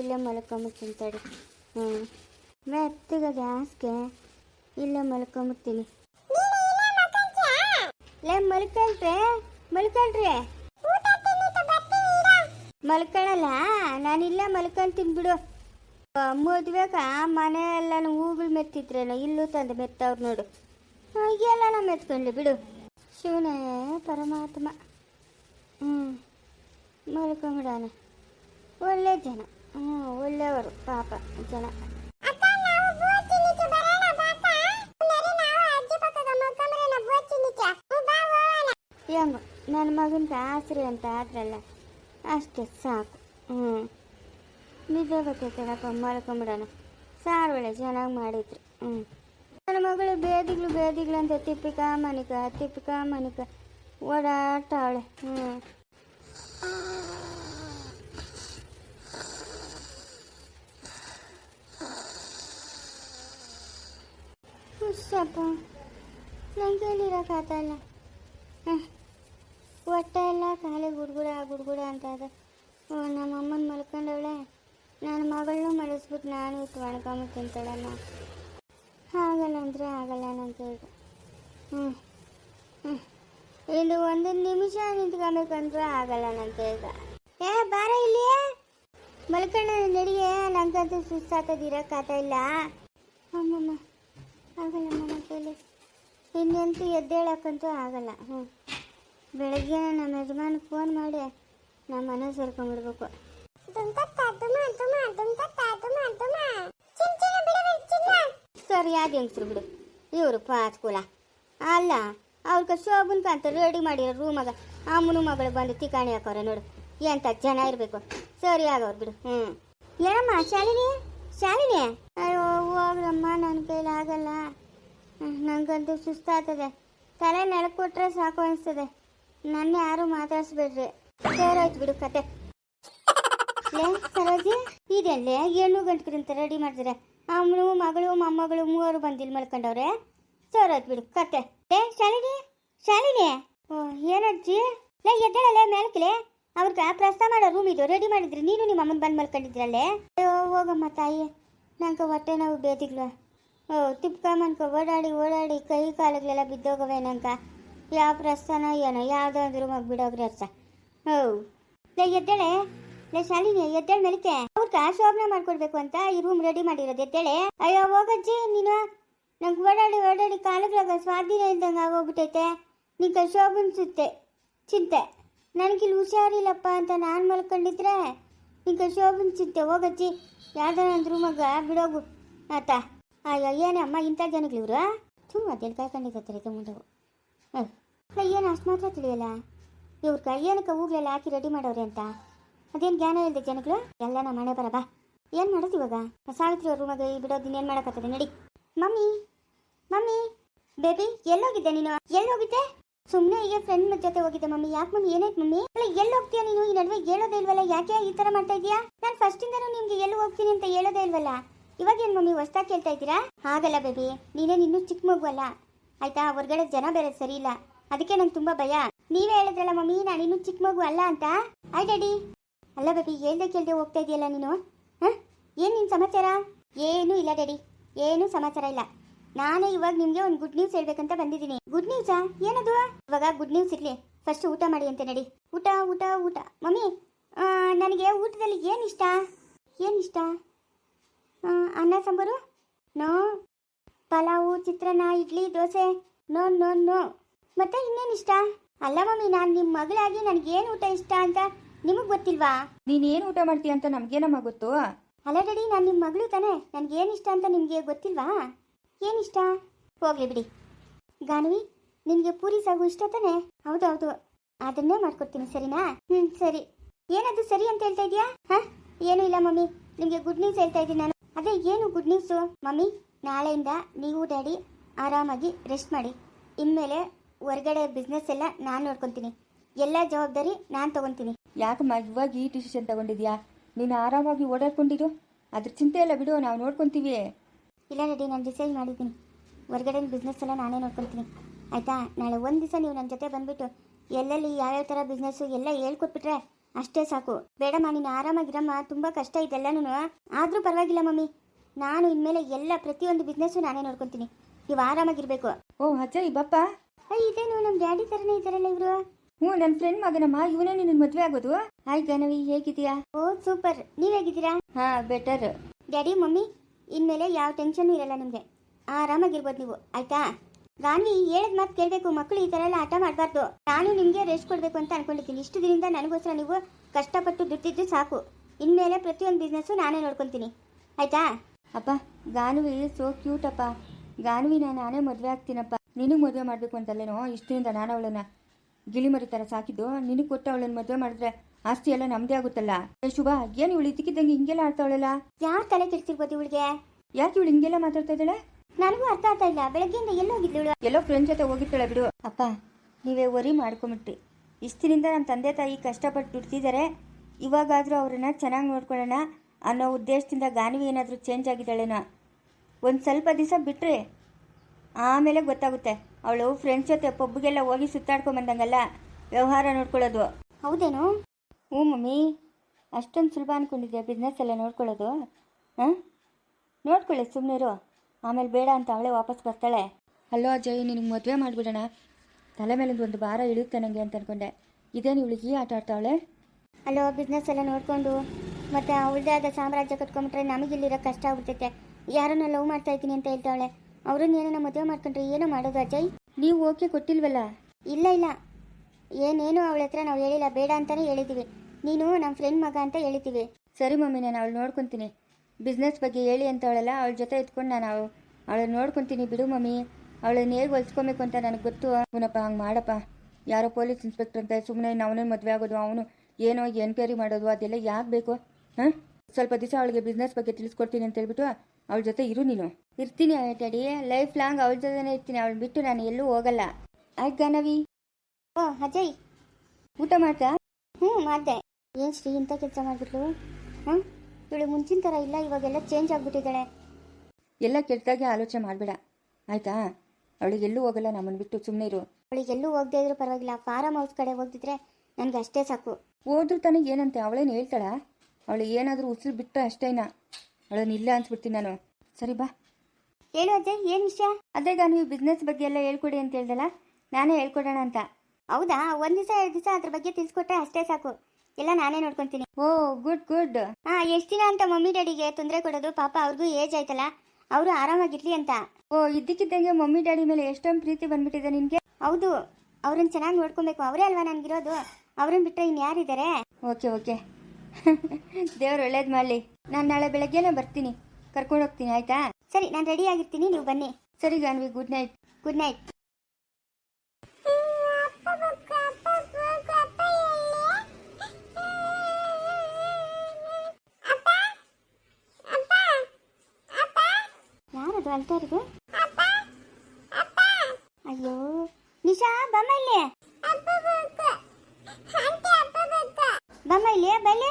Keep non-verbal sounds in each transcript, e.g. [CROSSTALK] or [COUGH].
ಇಲ್ಲೇ ಮಲ್ಕೊಂಬಿಡ್ತೀನಿ ತಿಂತಾಡಿ ಹ್ಞೂ ಮೆತ್ತಗ ಗ್ಯಾಸ್ಗೆ. ಇಲ್ಲೇ ಮಲ್ಕೊಂಬಿಡ್ತೀನಿ. ಲೇ ಮಲ್ಕೊಳ್ರಿ ಮಲ್ಕೊಳ್ರಿ ನಾನು ಇಲ್ಲೇ ಮಲ್ಕೊಂತೀನಿ ಬಿಡು. ಮದುವೆಗ ಮನೆ ಹೂಗಳು ಮೆತ್ತಿದ್ರೇನೋ, ಇಲ್ಲೂ ತಂದು ಮೆತ್ತವ್ರು ನೋಡು. ಎಲ್ಲ ನಾ ಮೆತ್ಕೊಂಡ್ಲಿ ಬಿಡು. ಶಿವನೇ, ಪರಮಾತ್ಮ. ಹ್ಞೂ ಮಲ್ಕೊಂಬಿಡೋಣ. ಒಳ್ಳೆ ಜನ. ಹ್ಞೂ ಒಳ್ಳೆಯವರು ಪಾಪ ಜನ. ಹೆಂಗೋ ನನ್ನ ಮಗನ ಆಸರೆ ಅಂತ ಆದ್ರಲ್ಲ ಅಷ್ಟೇ ಸಾಕು. ಹ್ಞೂ ನಿದ್ದೆ ಬರ್ತೈತಲ್ಲಪ್ಪ ಮಲ್ಕೊಂಬಿಡೋಣ. ಸಾರು ಒಳ್ಳೆ ಚೆನ್ನಾಗಿ ಮಾಡಿದ್ರು. ಹ್ಞೂ ನನ್ನ ಮಗಳು ಬೇದಿಗ್ಳು ಬೇದಿಗ್ಳು ಅಂತ ತಿಪ್ಪಿಕಾ ಮನಿಕ ತಿಪ್ಪಿಕಾ ಮನಿಕ ಓಡಾಡ್ತಾವಳೆ. ಹ್ಞೂ ಹುಷಪ್ಪ ನಂಗೆ ಅಲ್ಲ. ಹ್ಞೂ ಹೊಟ್ಟೆ ಎಲ್ಲ ಖಾಲಿ ಗುಡ್ಗುಡ ಗುಡ್ಗುಡ ಅಂತ ಓ, ನಮ್ಮ ಅಮ್ಮನ ಮಲ್ಕೊಂಡವಳೆ. ನನ್ನ ಮಗಳನ್ನೂ ಮಡಿಸ್ಬಿಟ್ಟು ನಾನು ಇತ್ತು ಒಣ್ಕೊಂಬಿಟ್ಟು ತಿಂತಾಳಮ್ಮ. ಆಗಲ್ಲ ಅಂದರೆ ಆಗಲ್ಲ ನನ್ನ ಕೈಗೆ ಹ್ಞೂ ಹ್ಞೂ ಇದು ಒಂದು ನಿಮಿಷ ನಿಂತ್ಕೊಬೇಕಂದ್ರೆ ಆಗಲ್ಲ ನನ್ನ ಕೈಗೆ ಏ, ಬಾರ ಇಲ್ಲಿ. ಮಲ್ಕೊಂಡ ನಡಿಗೆ. ನಂಗಂತೂ ಕಥ ಇಲ್ಲ? ಅಮ್ಮಮ್ಮ. ಆಗಲ್ಲ ನನ್ನ ಕೈಲಿ ಇನ್ನೆಂತೂ ಎದ್ದೇಳಕ್ಕಂತೂ ಆಗಲ್ಲ, ಹ್ಞೂ. ಬೆಳಗ್ಗೆ ನಮ್ಮ ಯಜಮಾನ ಫೋನ್ ಮಾಡಿ ನಮ್ಮ ಮನೆ ಸೇರ್ಕೊಂಡ್ಬಿಡ್ಬೇಕು. ಸರಿ, ಯಾವ್ದು ಹೆಂಗ್ಸ್ರು ಬಿಡು. ಇವರು ಪಾಸ್ಕೂಲ ಅಲ್ಲ, ಅವ್ರಿಗೆ ಶೋಭನ್ಕ ಅಂತ ರೆಡಿ ಮಾಡಿರೋ ರೂಮಾಗ ಅಮ್ಮನ ಮಗಳು ಬಂದು ತಿಕಾಣಿ ಹಾಕೋರೆ ನೋಡು. ಎಂತ ಜನ ಇರಬೇಕು. ಸರಿ ಆಗವ್ರು ಬಿಡು, ಹ್ಞೂ. ಏನಮ್ಮ, ಶಾಲಿನಿ? ಶಾಲಿನಿ? ಅಯ್ಯೋ ಹೋಗ್ರಮ್ಮ ನನ್ನ ಕೈಲಿ ಆಗಲ್ಲ. ನನಗಂತೂ ನಂಗಂತೂ ಸುಸ್ತಾಗ್ತದೆ. ತಲೆ ನೆಲಕೊಟ್ರೆ ಕೊಟ್ರೆ ಸಾಕು ಅನಿಸ್ತದೆ. ನನ್ನ ಯಾರು ಮಾತಾಡಿಸ್ಬೇಡ್ರಿ. ಸೇರಾಯ್ತು ಬಿಡು ಕತೆ. ಸರೋಜಿ, ಇದೆಲ್ಲೇ? ಏಳು ಅಂತ ರೆಡಿ ಮಾಡಿದ್ರೆ ಅಮ್ಮನು ಮಗಳು, ಮೊಮ್ಮಗಳು, ಮೂವರು ಬಂದಿಲ್ ಮಲ್ಕೊಂಡವ್ರೆ. ಸೇರಾಯ್ತು ಬಿಡು ಕತೆ. ಲೇ, ಶಾಲಿನಿ ಶಾಲಿನಿ. ಓ, ಏನಜ್ಜಿ? ಲೇ, ಎದ್ದೇಳಲೇ ಮೇಲ್ಕಲೆ ಅವ್ರಿಗೆ ಪ್ರಸ್ತಾವ ಮಾಡೋ ರೂಮ್ ಇದು ರೆಡಿ ಮಾಡಿದ್ರಿ. ನೀನು ನಿಮ್ಮ ಅಮ್ಮನ ಬಂದು ಮಲ್ಕೊಂಡಿದ್ರಲ್ಲೇ? ಅಯ್ಯೋ ಹೋಗಮ್ಮ ತಾಯಿ. ನಂಗೆ ಹೊಟ್ಟೆ ನಾವು ಬೇದಿಗ್ಲು. ಓ ತಿಪ್ಕೊಂಬನ್ಕ ಓಡಾಡಿ ಓಡಾಡಿ, ಕೈ ಕಾಲುಗಳೆಲ್ಲ ಬಿದ್ದೋಗವೆ ನಂಕ ಯಾವ ಪ್ರಸ್ತಾನ ಏನೋ, ಯಾವುದೋ ಒಂದು ರೂಮಾಗ ಬಿಡೋಗ್ರಿ ಅರ್ಥ. ಹೌ ಲೇ, ಎದ್ದೇಳೆ. ಲೇ, ಶಾಲಿನಿ, ಎದ್ದೇಳು ಮೆಲಿಕೆ. ಅವ್ರಕ ಶೋಭನೆ ಮಾಡ್ಕೊಡ್ಬೇಕು ಅಂತ ಈ ರೂಮ್ ರೆಡಿ ಮಾಡಿರೋದು, ಎದ್ದೇಳೆ. ಅಯ್ಯೋ, ಹೋಗಜ್ಜಿ, ನೀನು. ನಂಗೆ ಓಡಾಡಿ ಓಡಾಡಿ ಕಾಲುಗಳಾಗ ಸ್ವಾಧೀನ ಇಲ್ದಂಗೆ ಆಗೋಗ್ಬಿಟ್ಟೈತೆ ನಿಂಗೆ ಶೋಭನ್ ಸುತ್ತೆ, ಚಿಂತೆ. ನನಗಿಲ್ಲಿ ಹುಷಾರಿಲ್ಲಪ್ಪ ಅಂತ ನಾನು ಮಲ್ಕೊಂಡಿದ್ರೆ ಈಗ ಶೋಭನ್ ಚಿಂತೆ ಹೋಗಚ್ಚಿ. ಯಾವ್ದಾರ ಒಂದು ರೂಮಾಗ ಬಿಡೋಗು. ಆತ. ಅಯ್ಯೋ ಅಮ್ಮ, ಇಂಥ ಜನಗಳು ಇವರು? ಅದೇನು ಕಾಯ್ಕೊಂಡಿರ್ತಾರೆ ಇದು ಹಾಂ ಏನು ಅಷ್ಟು ಮಾತ್ರ ತಿಳಿಯಲ್ಲ? ಇವ್ರ ಏನಕ್ಕೆ ಹೂಗಳೆಲ್ಲ ಹಾಕಿ ರೆಡಿ ಮಾಡೋರಿ ಅಂತ? ಅದೇನು ಜ್ಞಾನ ಇಲ್ಲದೆ ಜನಗಳು? ಎಲ್ಲ ನಮ್ಮ ಮನೆ ಬರ ಬಾ ಏನು ಮಾಡೋದು ಇವಾಗ? ಸಾವಿತ್ರಿ ಅವ್ರ ರೂಮಾಗ ಬಿಡೋದು ಏನು ಮಾಡೋಕ್ಕಾಗ್ತದೆ ನಡಿ. ಮಮ್ಮಿ ಮಮ್ಮಿ, ಬೇಬಿ, ಎಲ್ಲೋಗಿದ್ದೆ ನೀನು? ಎಲ್ಲೋಗಿದ್ದೆ? ಸುಮ್ಮನೆ ಈಗ ಫ್ರೆಂಡ್ ಜೊತೆ ಹೋಗಿದ್ದೆ ಮಮ್ಮಿ. ಯಾಕೆ ಮಮ್ಮಿ? ಏನಾಯ್ತು ಮಮ್ಮಿ? ಅಲ್ಲ, ಎಲ್ಲಿ ಹೋಗ್ತೀಯಾ ನೀನು? ಈ ನಡುವೆ ಹೇಳೋದೇ ಇಲ್ವಲ್ಲ? ಯಾಕೆ ಈ ಥರ ಮಾಡ್ತಾ ಇದೀಯಾ ನಾನು ಫಸ್ಟಿಂದನೂ ನಿಮ್ಗೆ ಎಲ್ಲಿ ಹೋಗ್ತೀನಿ ಅಂತ ಹೇಳೋದೇ ಇಲ್ವಲ್ಲ? ಇವಾಗ ಏನು ಮಮ್ಮಿ ಹೊಸ್ದಾಗಿ ಕೇಳ್ತಾ ಇದ್ದೀರಾ? ಹಾಗಲ್ಲ ಬೇಬಿ ನೀನೇ ಇನ್ನೂ ಚಿಕ್ಕ ಮಗು ಅಲ್ಲ. ಆಯ್ತಾ? ಹೊರಗಡೆ ಜನ ಬೇರೆ ಸರಿ ಇಲ್ಲ. ಅದಕ್ಕೆ ನಂಗೆ ತುಂಬಾ ಭಯ. ನೀವೇ ಹೇಳಿದ್ರಲ್ಲ ಮಮ್ಮಿ, ನಾನು ಇನ್ನೂ ಚಿಕ್ಕ ಮಗು ಅಲ್ಲ ಅಂತ. ಆಯ್ ಡ್ಯಾಡಿ. ಅಲ್ಲ ಬೇಬಿ ಹೇಳ್ದೆ ಕೇಳ್ದೆ ಹೋಗ್ತಾ ಇದೆಯಲ್ಲ ನೀನು? ಹಾಂ? ಏನು ನಿನ್ನ ಸಮಾಚಾರ? ಏನೂ ಇಲ್ಲ ಡ್ಯಾಡಿ. ಏನೂ ಸಮಾಚಾರ ಇಲ್ಲ. ನಾನೇ ಇವಾಗ ನಿಮಗೆ ಒಂದು ಗುಡ್ ನ್ಯೂಸ್ ಹೇಳ್ಬೇಕಂತ ಬಂದಿದ್ದೀನಿ. ಗುಡ್ ನ್ಯೂಸಾ ಏನದು? ಇವಾಗ ಗುಡ್ ನ್ಯೂಸ್ ಇರಲಿ. ಫಸ್ಟ್ ಊಟ ಮಾಡಿ ಅಂತ ನಡಿ. ಊಟ ಊಟ ಊಟ. ಮಮ್ಮಿ ನನಗೆ ಊಟದಲ್ಲಿ ಏನು ಇಷ್ಟ? ಏನು ಇಷ್ಟ? ಅನ್ನ sambar? No. Pulao chitranna idli dosa? No no no. ಮತ್ತೆ ಇನ್ನೇನು ಇಷ್ಟ? ಅಲ್ಲ ಮಮ್ಮಿ ನಾನು ನಿಮ್ಮ ಮಗಳಾಗಿ ನನಗೇನು ಊಟ ಇಷ್ಟ ಅಂತ ನಿಮಗೆ ಗೊತ್ತಿಲ್ವಾ? ನೀನೇನು ಏನ್ ಊಟ ಮಾಡ್ತೀಯ ಅಂತ ನಮಗೇನಮ್ಮ ಗೊತ್ತು? ಅಲ್ಲ ಡ್ಯಾಡಿ ನಾನು ನಿಮ್ಮ ಮಗಳು ತಾನೇ. ನನಗೇನು ಇಷ್ಟ ಅಂತ ನಿಮಗೆ ಗೊತ್ತಿಲ್ವಾ? ಏನಿಷ್ಟ? ಹೋಗ್ಲಿ ಬಿಡಿ. ಗಾನವಿ, ನಿನಗೆ ಪೂರಿ ಸಾಗು ಇಷ್ಟ ತಾನೆ? ಹೌದು ಅದನ್ನೇ ಮಾಡ್ಕೊಡ್ತೀನಿ, ಸರಿನಾ? ಹ್ಞೂ ಸರಿ. ಏನದು ಸರಿ ಅಂತ ಹೇಳ್ತಾ ಇದೀಯಾ? ಹಾಂ? ಏನೂ ಇಲ್ಲ, ಮಮ್ಮಿ. ನಿಮಗೆ ಗುಡ್ ನ್ಯೂಸ್ ಹೇಳ್ತಾ ಇದ್ದೀನಿ ನಾನು. ಅದೇ, ಏನು ಗುಡ್ ನ್ಯೂಸು ಮಮ್ಮಿ, ನಾಳೆಯಿಂದ ನೀವು, ಡ್ಯಾಡಿ, ಆರಾಮಾಗಿ ರೆಸ್ಟ್ ಮಾಡಿ. ಇನ್ಮೇಲೆ ಹೊರಗಡೆ ಬಿಸ್ನೆಸ್ ಎಲ್ಲ ನಾನು ನೋಡ್ಕೊತೀನಿ. ಎಲ್ಲ ಜವಾಬ್ದಾರಿ ನಾನು ತಗೊತೀನಿ. ಯಾಕಮ್ಮ, ಇವಾಗ ಈ ಡಿಸಿಷನ್ ತಗೊಂಡಿದ್ಯಾ? ನೀನು ಆರಾಮಾಗಿ ಓಡಾಡ್ಕೊಂಡಿರು? ಅದ್ರ ಚಿಂತೆ ಎಲ್ಲ ಬಿಡು, ನಾವು ನೋಡ್ಕೊಂತೀವಿ. ಇಲ್ಲ ರೆಡಿ ನಾನು ಡಿಸೈಡ್ ಮಾಡಿದ್ದೀನಿ. ಹೊರಗಡೆ ಬಿಸ್ನೆಸ್ ಎಲ್ಲ ನಾನೇ ನೋಡ್ಕೊಳ್ತೀನಿ ಆಯಿತಾ? ನಾಳೆ ಒಂದು ದಿವಸ ನೀವು ನನ್ನ ಜೊತೆ ಬಂದುಬಿಟ್ಟು ಎಲ್ಲೆಲ್ಲಿ ಯಾವ್ಯಾವ ಥರ ಬಿಸ್ನೆಸ್ಸು ಎಲ್ಲ ಹೇಳ್ಕೊಟ್ಬಿಟ್ರೆ ಅಷ್ಟೇ ಸಾಕು. ಬೇಡಮ್ಮ ನೀನು ಆರಾಮಾಗಿರಮ್ಮ. ತುಂಬ ಕಷ್ಟ ಇದೆಲ್ಲನೂ ಆದರೂ ಪರವಾಗಿಲ್ಲ ಮಮ್ಮಿ. ನಾನು ಇನ್ಮೇಲೆ ಎಲ್ಲ ಪ್ರತಿಯೊಂದು ಬಿಸ್ನೆಸ್ಸು ನಾನೇ ನೋಡ್ಕೊತೀನಿ. ನೀವು ಆರಾಮಾಗಿರ್ಬೇಕು. ಓ ಈ ಬಪ್ಪ? ಇದೇನು ನಮ್ಮ ಡ್ಯಾಡಿ ಥರನೇ ಇದ್ದಾರಲ್ಲ ಇವರು? ಹ್ಞೂ ನನ್ನ ಫ್ರೆಂಡ್ ಮಗನಮ್ಮ. ಇವನೇ ನಿನ್ನ ಮದುವೆ ಆಗೋದು. ಹಾಯ್ ಗನವಿ ಹೇಗಿದೀಯಾ ಓ ಸೂಪರ್. ನೀವು ಹೇಗಿದ್ದೀರಾ? ಹಾ ಬೆಟರ್ ಡ್ಯಾಡಿ ಮಮ್ಮಿ ಇನ್ಮೇಲೆ ಯಾವ ಟೆನ್ಷನ್ ಇರಲ್ಲ ನಿಮಗೆ. ಆರಾಮಾಗಿರ್ಬೋದು ನೀವು, ಆಯ್ತಾ? ರಾಣಿ ಹೇಳದ್ ಮಾತು ಕೇಳಬೇಕು ಮಕ್ಕಳು ಈ ಥರ ಎಲ್ಲ ಆಟ ಮಾಡಬಾರ್ದು. ನಾನು ನಿಮಗೆ ರೆಸ್ಟ್ ಕೊಡಬೇಕು ಅಂತ ಅನ್ಕೊಂಡಿದ್ದೀನಿ. ಇಷ್ಟು ದಿನದಿಂದ ನನಗೋಸ್ಕರ ನೀವು ಕಷ್ಟಪಟ್ಟು ದುಡ್ಡಿದ್ದು ಸಾಕು. ಇನ್ಮೇಲೆ ಪ್ರತಿಯೊಂದು ಬಿಸ್ನೆಸ್ಸು ನಾನೇ ನೋಡ್ಕೊತೀನಿ. ಆಯ್ತಾ? ಅಪ್ಪ, ಗಾನುವಿ ಸೋ ಕ್ಯೂಟ್ ಅಪ್ಪ. ಗಾನುವಿನ ನಾನೇ ಮದುವೆ ಆಗ್ತೀನಪ್ಪ. ನಿನಗೆ ಮದುವೆ ಮಾಡಬೇಕು ಅಂತಲ್ಲೇನೋ? ಇಷ್ಟದಿಂದ ನಾನು ಅವಳನ್ನ ಗಿಳಿಮರಿ ಥರ ಸಾಕಿದ್ದು. ನಿನಗೆ ಕೊಟ್ಟು ಅವಳನ್ನ ಮದುವೆ ಮಾಡಿದ್ರೆ ಆಸ್ತಿ ಎಲ್ಲ ನಮ್ದೇ ಆಗುತ್ತಲ್ಲ. ಏ ಶುಭ ಏನು ಇವಳು ಇದಕ್ಕಿದ್ದಂಗೆ ಹಿಂಗೆಲ್ಲ ಆಡ್ತಾವಳಲ್ಲ? ಯಾರು ತಲೆ ಕೆಡ್ಸಿರ್ಬೋದು ಇವಳಿಗೆ? ಯಾಕೆ ಇವಳು ಹಿಂಗೆಲ್ಲ ಮಾತಾಡ್ತಾ ಇದ್ದಾಳೆ? ನನಗೂ ಅರ್ಥ ಆಗ್ತಾ ಇಲ್ಲ. ಬೆಳಗ್ಗೆಯಿಂದ ಎಲ್ಲೋಗಿದ್ಲು ಇವಳು. ಎಲ್ಲೋ ಫ್ರೆಂಡ್ ಜೊತೆ ಹೋಗಿರ್ತಾಳೆ ಬಿಡು. ಅಪ್ಪ ನೀವೇ ವರಿ ಮಾಡ್ಕೊಂಬಿಟ್ರಿ. ಇಷ್ಟಿನಿಂದ ನಮ್ಮ ತಂದೆ ತಾಯಿ ಕಷ್ಟಪಟ್ಟು ದುಡ್ತಿದ್ದಾರೆ ಇವಾಗಾದರೂ ಅವ್ರನ್ನ ಚೆನ್ನಾಗಿ ನೋಡ್ಕೊಳ್ಳೋಣ ಅನ್ನೋ ಉದ್ದೇಶದಿಂದ ಗಾನವಿ ಏನಾದರೂ ಚೇಂಜ್ ಆಗಿದ್ದಾಳೇನೋ. ಒಂದು ಸ್ವಲ್ಪ ದಿವಸ ಬಿಟ್ಟರೆ ಆಮೇಲೆ ಗೊತ್ತಾಗುತ್ತೆ. ಅವಳು ಫ್ರೆಂಡ್ಸ್ ಜೊತೆ ಪಬ್ಗೆಲ್ಲ ಹೋಗಿ ಸುತ್ತಾಡ್ಕೊಂಬಂದಂಗಲ್ಲ ವ್ಯವಹಾರ ನೋಡ್ಕೊಳ್ಳೋದು. ಹೌದೇನು? ಹ್ಞೂ ಮಮ್ಮಿ ಅಷ್ಟೊಂದು ಸುಲಭ ಅಂದ್ಕೊಂಡಿದ್ಯಾ ಬಿಸ್ನೆಸ್ ಎಲ್ಲ ನೋಡ್ಕೊಳ್ಳೋದು? ಹಾಂ? ನೋಡ್ಕೊಳ್ಳಿ ಸುಮ್ಮನೆ ಇರು. ಆಮೇಲೆ ಬೇಡ ಅಂತ ಅವಳೇ ವಾಪಸ್ ಬರ್ತಾಳೆ. ಅಲ್ಲೋ ಅಜಯ್ ನಿನಗೆ ಮದುವೆ ಮಾಡಿಬಿಡೋಣ. ತಲೆ ಮೇಲಿಂದ ಒಂದು ಭಾರ ಇಳಿಯುತ್ತೆ ನನಗೆ ಅಂತ ಅಂದ್ಕೊಂಡೆ ಇದೇನು ಇವಳಿಗೆ ಈ ಆಟ ಆಡ್ತಾವಳೆ? ಅಲ್ಲೋ ಬಿಸ್ನೆಸ್ ಎಲ್ಲ ನೋಡಿಕೊಂಡು ಮತ್ತೆ ಅವಳದೇ ಆದ ಸಾಮ್ರಾಜ್ಯ ಕಟ್ಕೊಂಡ್ಬಿಟ್ರೆ ನಮಗಿಲ್ಲಿರೋ ಕಷ್ಟ ಆಗ್ಬಿಡ್ತೈತೆ. ಯಾರನ್ನ ಲವ್ ಮಾಡ್ತಾ ಇದ್ದೀನಿ ಅಂತ ಹೇಳ್ತಾವಳೆ. ಅವ್ರನ್ನ ಏನನ್ನ ಮದುವೆ ಮಾಡ್ಕೊಂಡ್ರೆ ಏನೋ ಮಾಡೋದು ಅಜಯ್? ನೀವು ಓಕೆ ಕೊಟ್ಟಿಲ್ವಲ್ಲ? ಇಲ್ಲ ಇಲ್ಲ. ಏನೇನು ಅವಳ ಹತ್ರ ನಾವು ಹೇಳಿಲ್ಲ, ಬೇಡ ಅಂತಾನೆ ಹೇಳಿದ್ದೀವಿ ನೀನು ನಮ್ಮ ಫ್ರೆಂಡ್ ಮಗ ಅಂತ ಹೇಳಿದ್ದೀವಿ ಸರಿ ಮಮ್ಮಿ, ನಾನು ಅವಳು ನೋಡ್ಕೊತೀನಿ. ಬಿಸ್ನೆಸ್ ಬಗ್ಗೆ ಹೇಳಿ ಅಂತ ಅವಳಲ್ಲ ಅವಳ ಜೊತೆ ಇದ್ಕೊಂಡು ನಾನು ಅವಳು ಅವಳನ್ನ ನೋಡ್ಕೊತೀನಿ ಬಿಡು ಮಮ್ಮಿ. ಅವಳನ್ನ ಹೇಗೆ ಹೊಲಿಸ್ಕೊಬೇಕು ಅಂತ ನನಗೆ ಗೊತ್ತು. ಅವನಪ್ಪ, ಹಂಗೆ ಮಾಡಪ್ಪ. ಯಾರೋ ಪೊಲೀಸ್ ಇನ್ಸ್ಪೆಕ್ಟರ್ ಅಂತ ಸುಮ್ಮನೆ ಅವನೇ ಮದುವೆ ಆಗೋದು, ಅವನು ಏನೋ ಎನ್ಕ್ವೈರಿ ಮಾಡೋದು, ಅದೆಲ್ಲ ಯಾಕೆ ಬೇಕು? ಹಾಂ? ಸ್ವಲ್ಪ ದಿವಸ ಅವಳಿಗೆ ಬಿಸ್ನೆಸ್ ಬಗ್ಗೆ ತಿಳಿಸ್ಕೊಡ್ತೀನಿ ಅಂತ ಹೇಳ್ಬಿಟ್ಟು ಅವಳ ಜೊತೆ ಇರು ನೀನು. ಇರ್ತೀನಿ ಡ್ಯಾಡಿ. ಲೈಫ್ ಲಾಂಗ್ ಅವಳ ಜೊತೆನೇ ಇರ್ತೀನಿ. ಅವಳು ಬಿಟ್ಟು ನಾನು ಎಲ್ಲೂ ಹೋಗಲ್ಲ. ಆಯ್ತು ಗಾನವಿ ಓ ಅಜಯ್. ಊಟ ಮಾಡ್ತಾ? ಹ್ಞೂ ಮಾಡಿದೆ. ಏನು ಶ್ರೀ ಇಂಥ ಕೆಲಸ ಮಾಡಿಬಿಟ್ಲು? ಹಾಂ ಇವಳು ಮುಂಚಿನ ಥರ ಇಲ್ಲ ಇವಾಗೆಲ್ಲ ಚೇಂಜ್ ಆಗಿಬಿಟ್ಟಿದ್ದಾಳೆ. ಎಲ್ಲ ಕೆಟ್ಟದಾಗೆ ಆಲೋಚನೆ ಮಾಡಬೇಡ. ಆಯ್ತಾ? ಅವಳಿಗೆ ಎಲ್ಲೂ ಹೋಗಲ್ಲ ನಮ್ಮನ್ನು ಬಿಟ್ಟು ಸುಮ್ಮನೆ ಇರು. ಅವಳಿಗೆಲ್ಲೂ ಹೋಗದೆ ಇದ್ರೂ ಪರವಾಗಿಲ್ಲ. ಫಾರಮ್ ಹೌಸ್ ಕಡೆ ಹೋಗಿದ್ರೆ ನನಗೆ ಅಷ್ಟೇ ಸಾಕು. ಹೋದ್ರೂ ತನಗೆ ಏನಂತೆ? ಅವಳೇನು ಹೇಳ್ತಾಳ? ಅವಳು ಏನಾದರೂ ಉಸಿರು ಬಿಟ್ಟರೆ ಅಷ್ಟೇನಾ ಅವಳನ್ನ ಇಲ್ಲ ಅನ್ಸ್ಬಿಡ್ತೀನಿ ನಾನು. ಸರಿ ಬಾ. ಹೇಳು ಅಜಯ್? ಏನು ವಿಷಯ? ಅದೇ ನೀವು ಬಿಸ್ನೆಸ್ ಬಗ್ಗೆ ಎಲ್ಲ ಹೇಳ್ಕೊಡಿ ಅಂತ ಹೇಳ್ದಲ್ಲ? ನಾನೇ ಹೇಳ್ಕೊಡೋಣ ಅಂತ. ಹೌದಾ? ಒಂದು ದಿವಸ ಎರಡು ದಿವಸ ಅದ್ರ ಬಗ್ಗೆ ತಿಳಿಸ್ಕೊಟ್ರೆ ಅಷ್ಟೇ ಸಾಕು. ಎಲ್ಲ ನಾನೇ ನೋಡ್ಕೊಂತೀನಿ. ಓ ಗುಡ್ ಗುಡ್. ಹಾ ಎಷ್ಟು ದಿನ ಅಂತ ಮಮ್ಮಿ ಡ್ಯಾಡಿಗೆ ತೊಂದರೆ ಕೊಡೋದು? ಪಾಪ ಅವ್ರಿಗೂ ಏಜ್ ಆಯ್ತಲ್ಲ ಅವರು ಆರಾಮಾಗಿರ್ಲಿ ಅಂತ. ಓ ಇದ್ದಕ್ಕಿದ್ದಂಗೆ ಮಮ್ಮಿ ಡ್ಯಾಡಿ ಮೇಲೆ ಎಷ್ಟೊಂದು ಪ್ರೀತಿ ಬಂದ್ಬಿಟ್ಟಿದೆ ನಿಮ್ಗೆ ಹೌದು ಅವ್ರನ್ನ ಚೆನ್ನಾಗಿ ನೋಡ್ಕೊಬೇಕು. ಅವರೇ ಅಲ್ವಾ ನನಗಿರೋದು? ಅವ್ರನ್ನ ಬಿಟ್ಟರೆ ಇನ್ಯಾರಿದ್ದಾರೆ ಓಕೆ ಓಕೆ. [LAUGHS] ದೇವ್ರು ಒಳ್ಳೇದು ಮಾಡಲಿ. ನಾನು ನಾಳೆ ಬೆಳಗ್ಗೆನೇ ಬರ್ತೀನಿ. ಕರ್ಕೊಂಡು ಹೋಗ್ತೀನಿ ಆಯ್ತಾ? ಸರಿ ನಾನು ರೆಡಿ ಆಗಿರ್ತೀನಿ. ನೀವು ಬನ್ನಿ. ಸರಿ Ganavi good night. Good night. ಇರೋದು? ಅಯ್ಯೋ, ನಿಶಾ, ಬಮ್ಮ ಇಲ್ಲಿ? ಬಮ್ಮ ಇಲ್ಲಿ ಬಲ್ಲಿ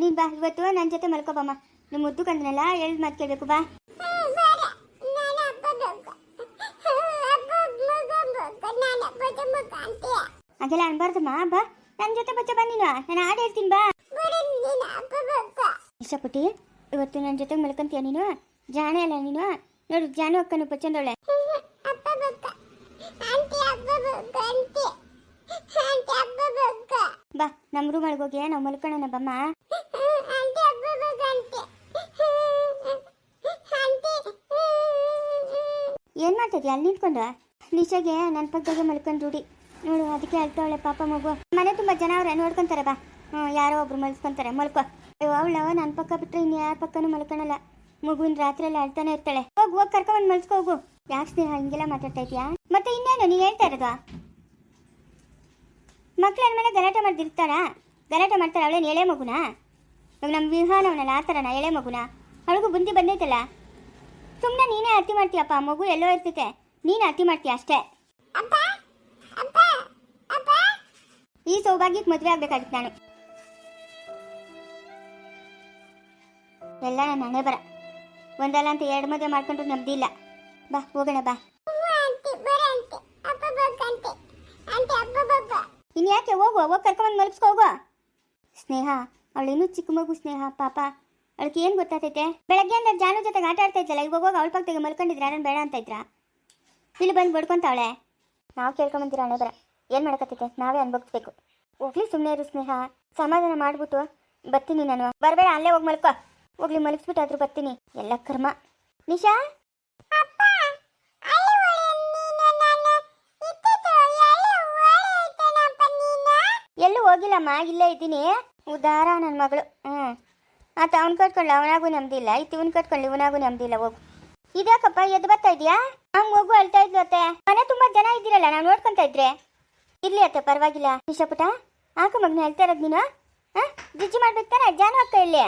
ನೀನ್ ಬಾ, ಇವತ್ತು ನನ್ನ ಜೊತೆ ಮಲ್ಕೋ ಬಮ್ಮ. ನಿಮ್ಮ ಮುದ್ದು ಕಂದನಲ್ಲ ಹೇಳಿ ಮಾತು ಕೇಳಬೇಕು, ಬಾ. ಅದೆಲ್ಲ ಅನ್ಬಾರ್ದಮ್ಮ, ಬಾ. ನನ್ನ ಜೊತೆ ಬಚ್ಚ, ಬಾ ನೀನು. ನಾನು ಹಾಡು ಹೇಳ್ತೀನಿ, ಬಾ. ಇಷ್ಟಪಟ್ಟಿ? ಇವತ್ತು ನನ್ನ ಜೊತೆ ಮಲ್ಕೊಂತೀಯ ನೀನು? ಜಾಣ ಅಲ್ಲ ನೀನು? ನೋಡು ಜಾನು ಅಕ್ಕನು ಬಚ್ಚಂದವಳೆ ಬಾ ನಮ್ಮ ರೂಮ್ ಹೋಗಿ ನಾವು ಮಲ್ಕೊಳ್ಳೋಣ ಬಮ್ಮ. ಏನ್ ಮಾಡ್ತಿದ್ಯಾ? ಅಲ್ಲಿ ನಿಂತ್ಕೊಂಡು ನಿಶಾಗೆ ನನ್ನ ಪಕ್ಕದಾಗೆ ಮಲ್ಕೊಂಡು ರೂಢಿ. ನೋಡು, ಅದಕ್ಕೆ ಅಳ್ತಾವಳೆ ಪಾಪ ಮಗು. ಮನೆ ತುಂಬಾ ಜನ ಅವ್ರೆ, ನೋಡ್ಕೊಂತಾರೆ, ಬಾ. ಹ್ಞೂ ಯಾರೋ ಒಬ್ರು ಮಲ್ಸ್ಕೊಂತಾರೆ. ಮಲ್ಕೋ. ಅವಳು ನನ್ನ ಪಕ್ಕ ಬಿಟ್ರೆ ಇನ್ನು ಯಾರ ಪಕ್ಕನೂ ಮಲ್ಕೊಳಲ್ಲ. ಮಗುವಿನ ರಾತ್ರಿಯಲ್ಲಿ ಅಳ್ತಾನೆ ಇರ್ತಾಳೆ. ಹೋಗು ಹೋಗಿ ಕರ್ಕೊಂಡ್ ಮಲ್ಸ್ಕೊ ಹೋಗು. ಯಾಕೆ ಸ್ನೇಹ ಹಿಂಗೆಲ್ಲ ಮಾತಾಡ್ತಾ ಇದೀಯಾ? ಮತ್ತೆ ಇನ್ನೇನು ನೀ ಹೇಳ್ತಾ ಇರೋದು? ಮಕ್ಳು ಮೇಲೆ ಗಲಾಟೆ ಮಾಡ್ದಿರ್ತಾರ ಗಲಾಟೆ ಮಾಡ್ತಾರ ಅವಳೇನು ಎಳೆ ಮಗುನ? ಇವಾಗ ನಮ್ಮ ವಿಹಾನವನಲ್ಲ ಆ ಥರನ ಎಳೆ ಮಗುನ? ಅವಳಿಗೂ ಬುಂದಿ ಬಂದೈತಲ್ಲ? ಸುಮ್ಮನೆ ನೀನೇ ಅತಿ ಮಾಡ್ತೀಯಪ್ಪ ಮಗು ಎಲ್ಲೋ ಇರ್ತೈತೆ. ನೀನು ಅತಿ ಮಾಡ್ತೀಯ ಅಷ್ಟೇ. ಈ ಸೌಭಾಗ್ಯಕ್ಕೆ ಮದುವೆ ಆಗ್ಬೇಕಾಗಿತ್ತು ನಾನು. ಎಲ್ಲ ನನ್ನ ಹಣೆ ಬರ. ಒಂದಲ್ಲ ಅಂತ ಎರಡು ಮದುವೆ ಮಾಡ್ಕೊಂಡ್ರು ನಮ್ದಿಲ್ಲ ಬಾ ಹೋಗೋಣ ಬಾ. ಇನ್ಯಾಕೆ ಹೋಗುವ? ಹೋಗಿ ಕರ್ಕೊಂಬಂದು ಮಲಗಿಸ್ಕೊ ಹೋಗುವ? ಸ್ನೇಹ ಅವಳು ಇನ್ನೂ ಚಿಕ್ಕ ಮಗು ಸ್ನೇಹ ಪಾಪ. ಅವಳಿಗೆ ಏನು ಗೊತ್ತಾಗ್ತೈತೆ? ಅಂದ್ರೆ ಜಾನು ಜೊತೆಗೆ ಆಟ ಆಡ್ತಾ ಇದ್ದಲ್ಲ ಇವಾಗ ಹೋಗಿ ಅವಳ ಪಕ್ಕದಾಗ ಮಲ್ಕೊಂಡಿದ್ರೆ ಯಾರನ್ನ ಬೇಡ ಅಂತ ಇದ್ರ? ಇಲ್ಲಿ ಬಂದು ಬಡ್ಕೊಂತಾವಳೆ. ನಾವು ಕೇಳ್ಕೊಂಬಂದಿರ ಹಣೆ ಬರ. ಏನು ಮಾಡಕತ್ತೈತೆ? ನಾವೇ ಅನ್ಭವಿಸ್ಬೇಕು. ಹೋಗ್ಲಿ ಸುಮ್ಮನೆ ಇರು ಸ್ನೇಹ. ಸಮಾಧಾನ ಮಾಡ್ಬಿಟ್ಟು ಬರ್ತೀನಿ ನಾನು. ಬರಬೇಡ ಅಲ್ಲೇ ಹೋಗಿ ಮಲ್ಕೋ. ಹೋಗ್ಲಿ ಮಲಗಿಸ್ಬಿಟ್ಟಾದ್ರೂ ಬರ್ತೀನಿ. ಎಲ್ಲ ಕರ್ಮ. ನಿಶಾ? ಎಲ್ಲೂ ಹೋಗಿಲ್ಲಮ್ಮ ಇಲ್ಲೇ ಇದ್ದೀನಿ. ಉದಾರ ನನ್ನ ಮಗಳು. ಹ್ಞೂ ಆತ ಅವ್ನು ಕಟ್ಕೊಳ್ಳಿ ಅವನಾಗೂ ನೆಮ್ಮದಿಲ್ಲ ಇತ್ತು ಇವನ್ ಕಟ್ಕೊಳ್ಳಿ ಇವನಾಗೂ ನೆಮ್ಮದಿಲ್ಲ ಹೋಗು. ಇದ್ಯಾಕಪ್ಪ ಎದ್ದು ಬರ್ತಾ ಇದೆಯಾ ಹಂಗ್ ಹೋಗು ಅಳ್ತಾ ಇದ್ಲು ಅತ್ತೆ. ಮನೆ ತುಂಬಾ ಜನ ಇದ್ದೀರಲ್ಲ ನಾವು ನೋಡ್ಕೊಂತ ಇದ್ರೆ. ಇರ್ಲಿ ಅತ್ತೆ ಪರವಾಗಿಲ್ಲ. ನಿಶಾ ಪುಟ. ಆಕ ಮಗ್ನ ಹೇಳ್ತಾ ಇರೋದ್ ನೀನು. ಹಾ? ಜಿಜ್ಜಿ ಮಾಡ್ಬೇಕು ತಾನೆ? ಜಾನು ಅಕ್ಕ ಇಲ್ಲಿ.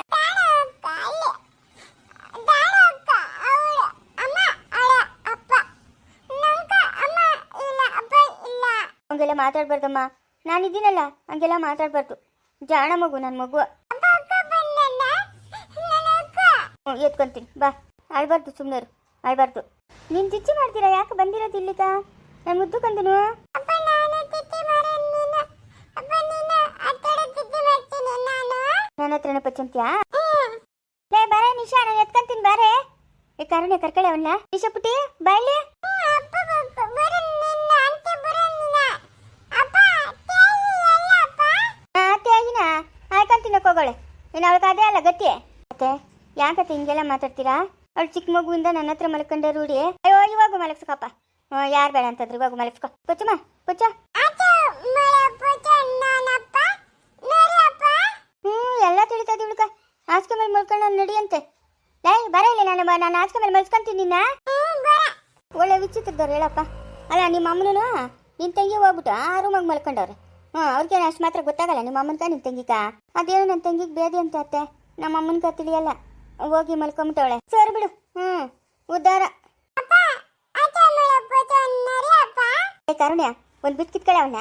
ಹಂಗೆಲ್ಲ ಮಾತಾಡ್ಬಾರ್ದಮ್ಮ ನಾನಿದ್ದೀನಲ್ಲ ಹಂಗೆಲ್ಲ ಮಾತಾಡ್ಬಾರ್ದು ಜಾಣ ಮಗು ನನ್ನ ಮಗು ಎತ್ಕೊಂತೀನಿ ಬಾ ಅಳ್ಬಾರ್ದು ಸುಮ್ಮನೆ ಅಳ್ಬಾರ್ದು ನೀನು ಚಿಚ್ಚಿ ಮಾಡ್ತೀರಾ ಯಾಕೆ ಬಂದಿರೋದು ಇಲ್ಲಿಗ ನಾನು ಮುದ್ದು ಕಂದನು ನನ್ನ ಹತ್ರನ ಪಚ್ಚಂತ್ಯಾ ನಿಶಾ ನಾನು ಎತ್ಕೊಂತೀನಿ ಬಾರೆ. ಏ ಕಾರಣ ಕರ್ಕಳೆ ಅವನ್ನ ನಿಶಾ ಪುಟ್ಟಿ ಬಾಯ್ಲಿ. ತೇಗಿನ ಆಯ್ಕೊಂತೀನಿ ಹೋಗೋಳೆ. ನೀನು ಅವಳಿಗೆ ಅದೇ ಅಲ್ಲ ಗತಿ? ಮತ್ತೆ ಯಾಕತ್ತೆ ಹಿಂಗೆಲ್ಲ ಮಾತಾಡ್ತೀರಾ? ಅವಳು ಚಿಕ್ಕ ಮಗುವಿಂದ ನನ್ನ ಹತ್ರ ಮಲ್ಕೊಂಡೆ ರೂಢಿ. ಅಯ್ಯೋ ಇವಾಗ ಮಲಗ್ಸ್ಕಪ್ಪ. ಯಾರು ಬೇಡ ಅಂತಂದ್ರೆ ಇವಾಗ ಮಲಗ್ಸ್ಕೊ. ಕೊಚ್ಚಮ್ಮ ಕೊಚ್ಚ ಹ್ಞೂ ಎಲ್ಲ ತಿಳಿತದೆ ಇವಳ್ಕ ಹಾಸಿಗೆ ಮೇಲೆ ಮಲ್ಕೊಂಡು ನಡಿಯಂತೆ. ಲೇ ಬರ ಇಲ್ಲಿ ನಾನು ನಾನು ಹಾಸಿಗೆ ಮೇಲೆ ಮಲ್ಸ್ಕೊಂತೀನಿ ನಿನ್ನ. ಒಳ್ಳೆ ವಿಚಿತ್ರದವ್ರು ಹೇಳಪ್ಪ. ಅಲ್ಲ ನಿಮ್ಮ ಅಮ್ಮನೂ ನಿನ್ ತಂಗಿ ಹೋಗ್ಬಿಟ್ಟು ಆ ರೂಮಾಗಿ ಮಲ್ಕೊಂಡವ್ರೆ. ಹ್ಞೂ ಅವ್ರಿಗೇನು ಅಷ್ಟು ಮಾತ್ರ ಗೊತ್ತಾಗಲ್ಲ ನಿಮ್ಮ ಅಮ್ಮನ್ಕ ನಿಮ್ಮ ತಂಗಿಕ? ಅದೇನು ನನ್ನ ತಂಗಿಗೆ ಬೇದಿ ಅಂತ ಅತ್ತೆ? ನಮ್ಮ ಅಮ್ಮನ್ಕ ತಿಳಿಯಲ್ಲ. ಹೋಗಿ ಮಲ್ಕೊಂಬಿಟ್ಟವಳೆ. ಸರಿ ಬಿಡು. ಹ್ಞೂ ಉದ್ದಾರ. ಏ ಕರುಣ್ಯ ಒಂದು ಬಿಟ್ಟು ಕಿತ್ಕೊಳ್ಳೆ ಅವಳ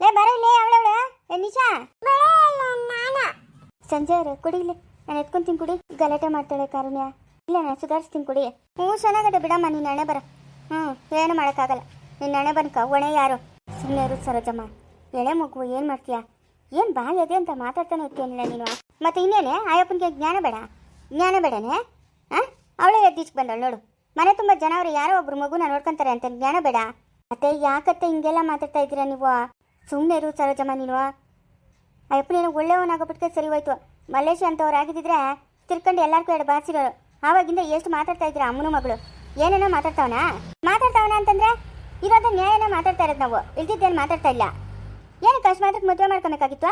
ಲೇ ಬರ ಇಲ್ಲೇ ಅವಳವಳ. ಏ ನಿಶಾ. ಸಂಜೆ ಅವ್ರೆ ಕುಡಿಲಿ ನಾನು ಎತ್ಕೊಂಡು ಕುಡಿ ಗಲಾಟೆ ಮಾಡ್ತಾಳೆ ಕಾರುಣ್ಯ. ಇಲ್ಲ ನಾನು ಸುಧಾರಿಸ್ತೀನಿ ಕುಡಿ. ಹ್ಞೂ ಚೆನ್ನಾಗಿದೆ ಬಿಡಮ್ಮ ನಿನ್ನ ಹಣೆ ಬರ. ಹ್ಞೂ, ಏನು ಮಾಡೋಕ್ಕಾಗಲ್ಲ. ನಿನ್ನ ಹಣೆ ಬನ್ಕ ಒಣೆ ಯಾರು? ಸುಮ್ಮನೆ ಇರು ಸರೋಜಮ್ಮ. ಎಳೆ ಮಗು, ಏನು ಮಾಡ್ತೀಯಾ? ಏನು ಬಾಲ್ಯದೆ ಅಂತ ಮಾತಾಡ್ತಾನೆ ಇರ್ತೀಯನಿಲ್ಲ ನೀನು. ಮತ್ತೆ ಇನ್ನೇನೆ, ಆಯಪ್ಪನಿಗೆ ಜ್ಞಾನ ಬೇಡ? ಜ್ಞಾನ ಬೇಡನೆ? ಹಾಂ ಅವಳೇ ಎದ್ದಿಚ್ಗೆ ಬಂದಳು ನೋಡು. ಮನೆ ತುಂಬ ಜನ ಅವರು, ಯಾರೋ ಒಬ್ರು ಮಗುನ ನೋಡ್ಕೊಂತಾರೆ ಅಂತ ಜ್ಞಾನ ಬೇಡ. ಮತ್ತೆ ಯಾಕತ್ತೆ ಹಿಂಗೆಲ್ಲ ಮಾತಾಡ್ತಾ ಇದ್ದೀರಾ ನೀವು? ಸುಮ್ಮನೆ ಇರು ಸರೋಜಮ್ಮ ನೀನು. ಅಯ್ಯಪ್ಪನೇನು ಒಳ್ಳೆಯವನಾಗೋಬಿಟ್ಕೆ ಸರಿ ಹೋಯ್ತು. ಮಲೇಶಿ ಅಂತವ್ರು ಆಗಿದ್ದಿದ್ರೆ ತಿರ್ಕೊಂಡು ಎಲ್ಲರಿಗೂ ಎರಡು ಬಾಸಿರೋರು ಆವಾಗಿಂದ ಎಷ್ಟು ಮಾತಾಡ್ತಾ ಇದ್ರ ಅಮ್ಮನ ಮಗಳು? ಏನೇನೋ ಮಾತಾಡ್ತಾವನ? ಮಾತಾಡ್ತಾವನ ಅಂತಂದ್ರೆ ಇರೋದ ನ್ಯಾಯನ ಮಾತಾಡ್ತಾ ಇರೋದು ನಾವು. ಇಲ್ದಿದ್ದೇನು ಮಾತಾಡ್ತಾ ಇಲ್ಲ. ಏನಕ್ಕೆ ಅಷ್ಟು ಮದುವೆ ಮಾಡ್ಕೊಬೇಕಾಗಿತ್ತು?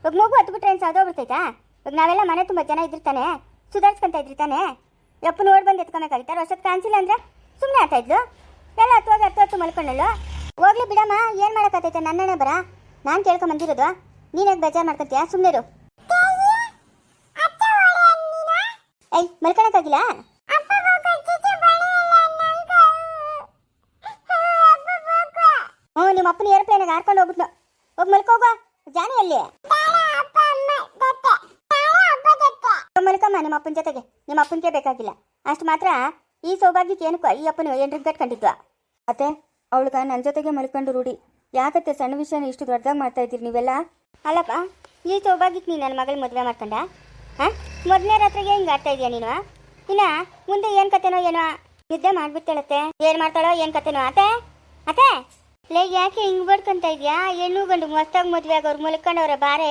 ಇವಾಗ ಮಗು ಹತ್ಬಿಟ್ರೆ ಏನು ಸಾದೋಗ್ಬಿಡ್ತೈತಾ ಇವಾಗ ನಾವೆಲ್ಲ ಮನೆ ತುಂಬ ಜನ ಇದ್ದಿರ್ತಾನೆ, ಸುಧಾರಿಸ್ಕೊಂತ ಇದ್ದಿರ್ತಾನೆ. ಯಪ್ಪ ನೋಡಿ ಬಂದು ಎತ್ಕೊಬೇಕಾಗಿತ್ತ? ವರ್ಷಕ್ಕೆ ಕಾಣಿಸಿಲ್ಲ ಅಂದ್ರೆ ಸುಮ್ಮನೆ ಆಗ್ತಾ ಇದ್ಲು. ಎಲ್ಲ ಹತ್ತು ಹೋಗಿ ಹತ್ತು ಹತ್ತು ಮಲ್ಕೊಂಡಳು. ಹೋಗ್ಲಿ ಬಿಡಮ್ಮ, ಏನು ಮಾಡೋಕ್ಕಾಗ್ತೈತೆ? ನನ್ನನೇ ಬರ. ನಾನು ಕೇಳ್ಕೊಂಬಂದಿರೋದು ನೀನಾಗ ಬೇಜಾರು ಮಾಡ್ಕೊತೀಯಾ? ಸುಮ್ಮನೆ ಏಯ್ ಮಲ್ಕೊಳಕ್ಕಾಗಿಲ್ಲ? ಹ್ಞೂ ನಿಮ್ಮ ಅಪ್ಪನ ಏರ್ಪ್ಲೇನಾಗ ಹಾರ್ಕೊಂಡು ಹೋಗ್ಬಿಟ್ನು. ಹೋಗಿ ಮಲ್ಕೋಗ ಜಾನಿ ಅಲ್ಲಿ. ಮಲ್ಕಮ್ಮ ನಿಮ್ಮ ಅಪ್ಪನ ಜೊತೆಗೆ. ನಿಮ್ಮ ಅಪ್ಪನಿಗೆ ಬೇಕಾಗಿಲ್ಲ. ಅಷ್ಟು ಮಾತ್ರ ಈ ಸೌಭಾಗ್ಯಕ್ಕೆ ಏನಕ್ಕೂ ಈ ಅಪ್ಪನು ಎಂಟ್ರಿಗೆ ಕಟ್ಕೊಂಡಿದ್ವ? ಅತ್ತೆ ಅವಳಿಗ ನನ್ನ ಜೊತೆಗೆ ಮಲ್ಕೊಂಡು ರೂಢಿ. ಯಾಕತ್ತೆ ಸಣ್ಣ ವಿಷಯನ ಇಷ್ಟು ದೊಡ್ಡದಾಗಿ ಮಾಡ್ತಾ ಇದ್ದೀರಿ ನೀವೆಲ್ಲ? ಅಲ್ಲಪ್ಪ ಈ ಸೌಭಾಗ್ಯಕ್ಕೆ ನೀನು ನನ್ನ ಮಗಳ ಮದುವೆ ಮಾಡ್ಕೊಂಡ ಹಾಂ? ಮೊದಲನೇ ರಾತ್ರಿಗೆ ಹಿಂಗೆ ಆಡ್ತಾ ಇದೀಯ ನೀನು ಇನ್ನ ಮುಂದೆ ಏನು ಕತೆನೋ ಏನೋ ನಿದ್ದೆ ಮಾಡ್ಬಿಡ್ತಾಳತ್ತೆ. ಏನು ಮಾಡ್ತಾಳೋ ಏನು ಕತೆನೋ ಆತ ಅತ್ತೆ? ಲೇ, ಯಾಕೆ ಹಿಂಗೆ ಬಡ್ಕೊಂತ ಇದೆಯಾ? ಹೆಣ್ಣು ಗಂಡು ಮಸ್ತಾಗಿ ಮದುವೆ ಆಗೋರು ಮುಲ್ಕೊಂಡವ್ರೆ ಬಾರೆ.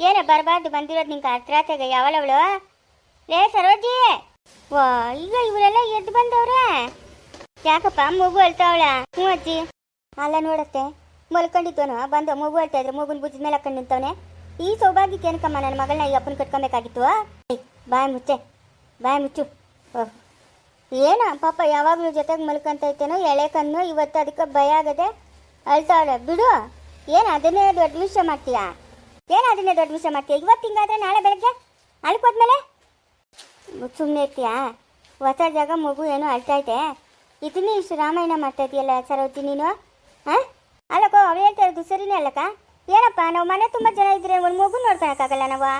ಏನ ಬರಬಾರ್ದು ಬಂದಿರೋದು ನಿಂಗೆ ಅರ್ಧರಾತ್ರಿಗೆ ಯಾವಳವಳು? ಲೇ, ಸರೋಜಿ! ವಾ ಈಗ ಇವರೆಲ್ಲ ಎದ್ದು ಬಂದವ್ರೆ? ಯಾಕಪ್ಪ ಮಗು ಅಳ್ತಾವಳ? ಹ್ಞೂ ಅಜ್ಜಿ. ಅಲ್ಲ ನೋಡತ್ತೆ, ಮಲ್ಕೊಂಡಿದ್ದವನು, ಬಂದು ಮಗು ಅಳ್ತಾ ಇದ್ರೆ ಮಗುನ ಭುಜದ ಮೇಲೆ ಹಾಕೊಂಡು ನಿಂತವನೆ. ಈ ಸೌಭಾಗ್ಯಕ್ಕೆ ಏನಕ್ಕಮ್ಮ ನನ್ನ ಮಗಳನ್ನ ಈ ಅಪ್ಪನ ಕಟ್ಕೊಬೇಕಾಗಿತ್ತು ಬಾಯ್ ಮುಚ್ಚೆ, ಬಾಯ್ ಮುಚ್ಚು. ಏನೋ, ಪಾಪ ಯಾವಾಗಲೂ ಜೊತೆಗೆ ಮಲ್ಕೊಂತ ಐತೇನೋ ಎಳೆ ಕಣ್ಣು, ಇವತ್ತು ಅದಕ್ಕೆ ಭಯ ಆಗದೆ ಅಳ್ತಾಳೆ. ಬಿಡು. ಏನು ಅದನ್ನೇ ದೊಡ್ಡ ವಿಷಯ ಮಾಡ್ತೀಯಾ? ಏನು ಅದನ್ನೇ ದೊಡ್ಡ ವಿಷಯ ಮಾಡ್ತೀಯ? ಇವತ್ತು ಹಿಂಗಾದ್ರೆ ನಾಳೆ ಬೆಳಗ್ಗೆ? ಅಳ್ಕೋದ್ಮೇಲೆ? ಸುಮ್ಮನೆ ಇರ್ತೀಯಾ? ಹೊಸ ಜಾಗ, ಮಗು ಏನೋ ಅಳ್ತಾ ಐತೆ ಇದನ್ನೇ ಇಷ್ಟು ರಾಮಾಯಣ ಮಾಡ್ತಾ ಇದೆಯಲ್ಲ ಸರೋಜಿ ನೀನು ಹಾಂ ಅಲ್ಲಕ್ಕ ಅವ್ರು ಹೇಳ್ತಾ ಇರೋದು ಸರಿನೇ ಅಲ್ಲಕ್ಕ? ಏನಪ್ಪ ನಾವು ಮನೆ ತುಂಬ ಜನ ಇದ್ರೆ ಒಂದು ಮಗು ನೋಡ್ಕೊಳಕ್ಕಾಗಲ್ಲ ನಾವು?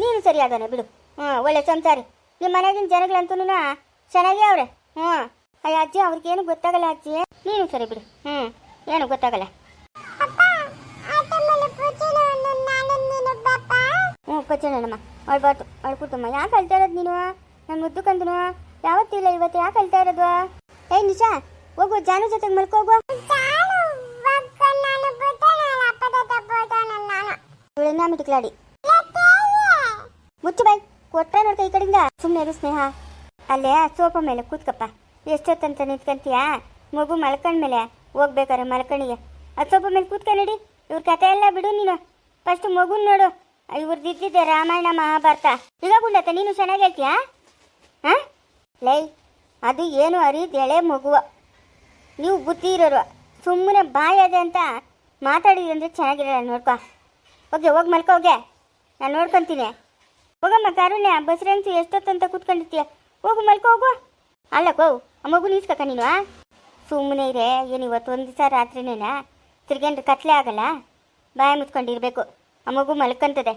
ನೀನು ಸರಿ ಆಗೋಣ ಬಿಡು. ಹ್ಞೂ ಒಳ್ಳೆ ಸಂಸಾರಿ. ನಿಮ್ಮ ಮನೆಗಿನ ಜನಗಳಂತೂ ಚೆನ್ನಾಗೇ ಅವ್ರೆ. ಹ್ಞೂ ಅಯ್ಯ ಅಜ್ಜಿ ಅವ್ರಿಗೇನು ಗೊತ್ತಾಗಲ್ಲ ಅಜ್ಜಿ? ನೀನು ಸರಿ ಬಿಡು. ಹ್ಞೂ ಏನು ಗೊತ್ತಾಗಲ್ಲ. ಹ್ಞೂ ಕೊಚ್ಚನಮ್ಮ ಅಳ್ಬಾರ್ದು ಅಳ್ಕುಟಮ್ಮ ಯಾಕೆ ಅಳ್ತಾ ಇರೋದು ನೀನು? ನನ್ನ ಮುದ್ದು ಕಂದನು. ಯಾವತ್ತಿಲ್ಲ ಇವತ್ತು ಯಾಕೆ ಅಳ್ತಾ ಇರೋದು? ಏಯ್ ನಿಶಾ ಹೋಗು ಜಾನು ಜೊತೆಗೆ ಮಲ್ಕೋಗು. ಇವಳನ್ನ ಮಿಟಿಕ್ಲಾಡಿ ಮುಚ್ಚು ಬಾಯ್, ಕೊಟ್ರೆ ನೋಡ್ಕ ಈ ಕಡೆಯಿಂದ. ಸುಮ್ಮನೆ ಸ್ನೇಹ. ಅಲ್ಲೇ ಸೋಪ ಮೇಲೆ ಕೂತ್ಕಪ್ಪ. ಎಷ್ಟೊತ್ತಂತ ನಿಂತ್ಕಂತೀಯ? ಮಗು ಮಲ್ಕೊಂಡ್ಮೇಲೆ ಹೋಗ್ಬೇಕಾರೆ ಮಲ್ಕಣಿಗೆ. ಆ ಸೋಪ ಮೇಲೆ ಕೂತ್ಕ ಇವ್ರ ಕತೆ ಎಲ್ಲ ಬಿಡು ನೀನು. ಫಸ್ಟ್ ಮಗುನ್ ನೋಡು. ಇವ್ರದ್ದು ಇದ್ದಿದ್ದೆ ರಾಮಾಯಣ, ಮಹಾಭಾರತ. ಈಗ ನೀನು ಚೆನ್ನಾಗಿ ಹೇಳ್ತೀಯಾ? ಹಾಂ? ಲೈ, ಅದು ಏನು ಅರಿದ ಎಳೆ ಮಗುವ. ನೀವು ಬುದ್ಧಿ ಇರೋರು. ಸುಮ್ಮನೆ ಬಾಯದೆ ಅದೆ ಅಂತ ಮಾತಾಡಿದ್ರಂದ್ರೆ ಚೆನ್ನಾಗಿರಲ್ಲ ನೋಡ್ಕೊ. ಹೋಗಿ ಹೋಗಿ ಮಲ್ಕೋ, ಹೋಗೆ. ನಾನು ನೋಡ್ಕೊತೀನಿ. ಹೋಗಮ್ಮ, ಕಾರುಣ್ಯ ಬಸ್ರಂಗ್ಸಿ ಎಷ್ಟೊತ್ತಂತ ಕೂತ್ಕೊಂಡಿರ್ತೀಯ? ಹೋಗು, ಮಲ್ಕೋ, ಹೋಗು. ಅಲ್ಲ, ಕೋ, ಆ ಮಗು ನೀಸ್ಕಕ ನೀನು ಸುಮ್ಮನೆ ಇರೇ, ಏನು ಇವತ್ತು ಒಂದು ದಿವಸ ರಾತ್ರಿನೇನಾ? ತಿರ್ಗೇನ್ರಿ ಕತ್ಲೆ ಆಗಲ್ಲ? ಬಾಯ ಮುಚ್ಕೊಂಡಿರ್ಬೇಕು. ಆ ಮಗು ಮಲ್ಕಂತದೆ.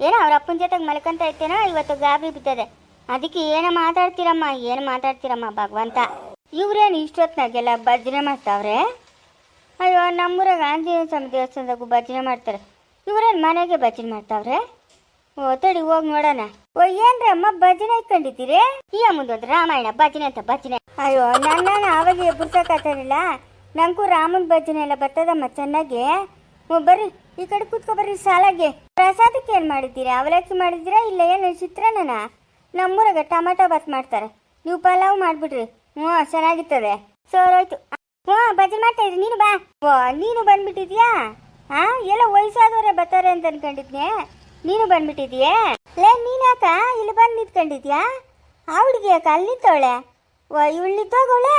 ಏನೋ ಅವ್ರ ಅಪ್ಪನ ಜೊತೆಗೆ ಮಲ್ಕಂತ ಇರ್ತೇನೋ, ಇವತ್ತು ಗಾಬರಿ ಬಿದ್ದದೆ. ಅದಕ್ಕೆ ಏನೋ ಮಾತಾಡ್ತೀರಮ್ಮ, ಏನು ಮಾತಾಡ್ತೀರಮ್ಮ ಭಗವಂತ? ಇವ್ರೇನು ಇಷ್ಟೊತ್ತಿನಾಗೆಲ್ಲ ಭಜನೆ ಮಾಡ್ತಾವ್ರೆ? ಅಯ್ಯೋ ನಮ್ಮೂರ ಗಾಂಧಿ ಸ್ವಾಮಿ ದೇವಸ್ಥಾನದಾಗೂ ಭಜನೆ ಮಾಡ್ತಾರೆ. ಇವ್ರೇನು ಮನೆಗೆ ಭಜನೆ ಮಾಡ್ತಾವ್ರೆ? ಓ, ತಡಿ, ಹೋಗಿ ನೋಡೋಣ. ಓ, ಏನ್ರಿ ಅಮ್ಮ, ಭಜನೆ ಇಟ್ಕೊಂಡಿದ್ದೀರಿ ಈ ಮುಂದೊಂದು ರಾಮಾಯಣ, ಭಜನೆ ಅಂತ, ಭಜನೆ. ಅಯ್ಯೋ, ನನ್ನ ಅವಾಗ ಬುರ್ಸಕ್ಕಾಗ್ತಾರಿಲ್ಲ ನಂಗೂ ರಾಮನ್ ಭಜನೆ ಎಲ್ಲ ಬರ್ತದಮ್ಮ ಚೆನ್ನಾಗಿ? ಓ, ಬರ್ರಿ, ಈ ಕಡೆ ಕೂತ್ಕೊ ಬರ್ರಿ ಸಾಲಾಗೆ ಪ್ರಸಾದಕ್ಕೆ ಏನ್ ಮಾಡಿದ್ದೀರಾ? ಅವಲಕ್ಕಿ ಮಾಡಿದ್ದೀರಾ? ಇಲ್ಲ ಏನು ಚಿತ್ರಾನ್ನ ನಮ್ಮೂರಾಗ ಟಮಾಟೊ ಬಾತ್ ಮಾಡ್ತಾರೆ. ನೀವು ಪಲಾವ್ ಮಾಡ್ಬಿಡ್ರಿ. ಹ್ಞೂ, ಚೆನ್ನಾಗಿರ್ತದೆ. ಸೋರೋಯ್ತು ಹ್ಞೂ, ಭಜನೆ ಮಾಡ್ತಾ ಇದ್ರಿ ನೀನು ಬಾ. ಓ, ನೀನು ಬಂದ್ಬಿಟ್ಟಿದ್ಯಾ? ಹಾ ಎಲ್ಲ ವಯಸ್ಸಾದವರೇ ಬರ್ತಾರೆ ಅಂತ ಅನ್ಕೊಂಡಿದ್ನೆ. ನೀನು ಬಂದ್ಬಿಟ್ಟಿದ್ಯೇ ಲೇ ನೀನಾಕ ಇಲ್ಲಿ ಬಂದು ನಿಂತ್ಕೊಂಡಿದ್ಯಾ? ಆ ಹುಡುಗಿ ಯಾಕ ಅಲ್ಲಿ ನಿಂತವಳೆ? ಇವಳು ನಿಂತೋಗೋಳೆ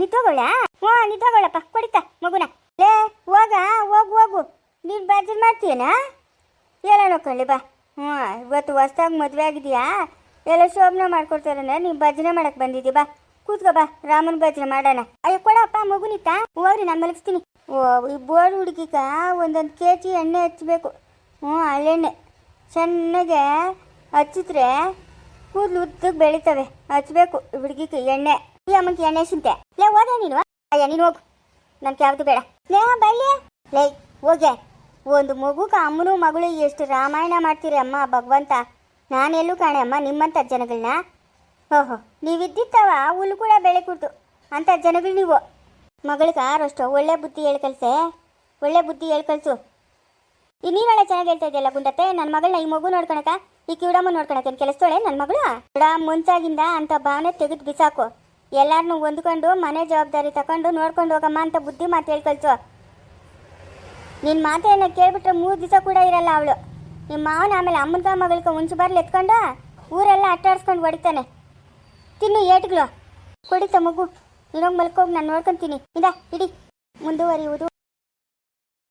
ನಿಂತೋಗೋಳ ಹ್ಞೂ ನಿಂತೋಗೋಳಪ್ಪ ಕೊಡಿತ, ಮಗುನ. ಲೇ, ಹೋಗ, ಹೋಗು ಹೋಗು. ನೀನು ಭಜನೆ ಮಾಡ್ತೀಯನಾ? ಎಲ್ಲ ನೋಡ್ಕೊಳ್ಳಿ ಬಾ. ಹ್ಞೂ, ಇವತ್ತು ಹೊಸ್ದಾಗಿ ಮದುವೆ ಆಗಿದೆಯಾ? ಎಲ್ಲ ಶೋಭನ ಮಾಡ್ಕೊಡ್ತಾರಣ್ಣ ನೀನು ಭಜನೆ ಮಾಡಕ್ಕೆ ಬಂದಿದ್ದೀವಿ ಬಾ. ಕೂತ್ಕೋ ಬಾ, ರಾಮನ್ ಭಜನೆ ಮಾಡೋಣ. ಅಯ್ಯೋ, ಕೊಡಪ್ಪ, ಮಗುನಿತ್ತ? ಹೋಗ್ರಿ, ನಾನು ಮಲಗಿಸ್ತೀನಿ. ಓ, ಈ ಬೋರ್ಡ್ ಹುಡುಗಿಗ ಒಂದೊಂದು ಕೆ ಜಿ ಎಣ್ಣೆ ಹಚ್ಚಬೇಕು ಹ್ಞೂ ಹಳ್ಳೆಣ್ಣೆ ಚೆನ್ನಾಗೆ ಹಚ್ಚಿದ್ರೆ ಕೂದಲು ಉದ್ದಕ್ಕೆ ಬೆಳಿತವೆ. ಹಚ್ಬೇಕು ಹುಡುಗಿಗೆ ಎಣ್ಣೆ. ಈ ಅಮ್ಮಂಗೆ ಎಣ್ಣೆ ಸಿಂತೆ. ಲೇ, ಹೋದ ನೀನು. ಅಯ್ಯ, ನೀನು ಹೋಗು. ನನ್ಗೆ ಯಾವುದು ಬೇಡ. ಲೇ ಬೈಲಿ. ಲೇ, ಹೋಗೆ. ಒಂದು ಮಗುಗ ಅಮ್ಮನು ಮಗಳು ಎಷ್ಟು ರಾಮಾಯಣ ಮಾಡ್ತೀರಿ ಅಮ್ಮ ಭಗವಂತ. ನಾನೆಲ್ಲೂ ಕಾಣೆ ಅಮ್ಮ ನಿಮ್ಮಂಥ ಜನಗಳನ್ನ ಓಹೋ, ನೀವಿದ್ದಿತ್ತವ ಹುಲ್ಲು ಕೂಡ ಬೆಳೆ ಕೊಡ್ತು. ಅಂತ ಜನಗಳು ನೀವು. ಮಗಳಿಗೆ ಆರಷ್ಟು, ಒಳ್ಳೆ ಬುದ್ಧಿ ಹೇಳ್ಕಲ್ಸೆ ಒಳ್ಳೆ ಬುದ್ಧಿ ಹೇಳ್ಕಲ್ಸು ಈ ನೀನೊಳ್ಳೆ ಚೆನ್ನಾಗಿ ಹೇಳ್ತಾ ಇದೆಯಲ್ಲ ಗುಂಡತ್ತೆ? ನನ್ನ ಮಗಳನ್ನ ಈ ಮಗು ನೋಡ್ಕೊಳಕ, ಈ ಕಿವಿಡಮ್ಮ ನೋಡ್ಕೊಳಕ ಕೆಲಸದೋಳೆ ನನ್ನ ಮಗಳು? ಕೂಡ ಮುಂಚಾಗಿಂದ ಅಂತ ಭಾವನೆ ತೆಗೆದು ಬಿಸಾಕು. ಎಲ್ಲಾರನ್ನೂ ಹೊಂದ್ಕೊಂಡು, ಮನೆ ಜವಾಬ್ದಾರಿ ತಗೊಂಡು ನೋಡ್ಕೊಂಡು ಹೋಗಮ್ಮ ಅಂತ ಬುದ್ಧಿ ಮಾತು ಹೇಳ್ಕಲ್ಸು ನಿನ್ನ ಮಾತೆಯನ್ನು ಕೇಳ್ಬಿಟ್ರೆ ಮೂರು ದಿವಸ ಕೂಡ ಇರಲ್ಲ ಅವಳು. ನಿಮ್ಮ ಮಾವನ ಆಮೇಲೆ ಅಮ್ಮನ ಮಗಳಿಗೆ ಮುಂಚೆ ಬರ್ಲಿ ಎತ್ಕೊಂಡು, ಊರೆಲ್ಲ ಅಟ್ಟಾಡಿಸ್ಕೊಂಡು ಹೊಡಿತಾನೆ. ತಿನ್ನು ಏಟ್ಗಳು. ಕೊಡಿ ತಮಗು ನೀನೋಗಿ ಮಲ್ಕೋಗಿ ನಾನು ನೋಡ್ಕೊಂತೀನಿ. ಇದ ಇಡಿ. ಮುಂದುವರಿಯುವುದು.